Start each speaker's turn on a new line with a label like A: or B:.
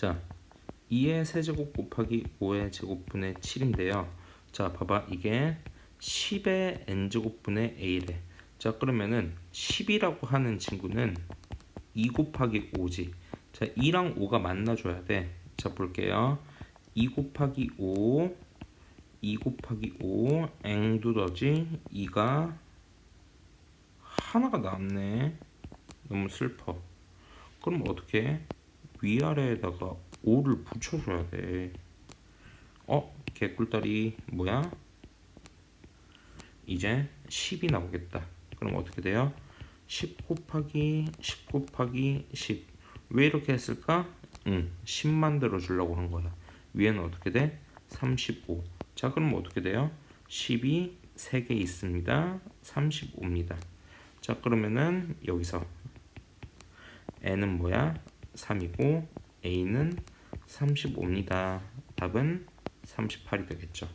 A: 자 2의 세제곱 곱하기 5의 제곱분의 7인데요. 자 봐봐 이게 10의 n제곱분의 a래. 자 그러면은 10이라고 하는 친구는 2 곱하기 5지. 자 2랑 5가 만나줘야 돼 자 볼게요. 2 곱하기 5 2 곱하기 5 앵두더지 2가 하나가 남네. 너무 슬퍼. 그럼 어떻게 위아래에다가 5를 붙여줘야 돼 어? 개꿀다리 뭐야? 이제 10이 나오겠다 그럼 어떻게 돼요? 10 곱하기 10 곱하기 10 왜 이렇게 했을까? 응, 10 만 들어 주려고 한 거야 위에는 어떻게 돼? 35 자 그럼 어떻게 돼요? 10이 3개 있습니다 35입니다 자 그러면은 여기서 n은 뭐야? 3이고 a는 35입니다. 답은 38이 되겠죠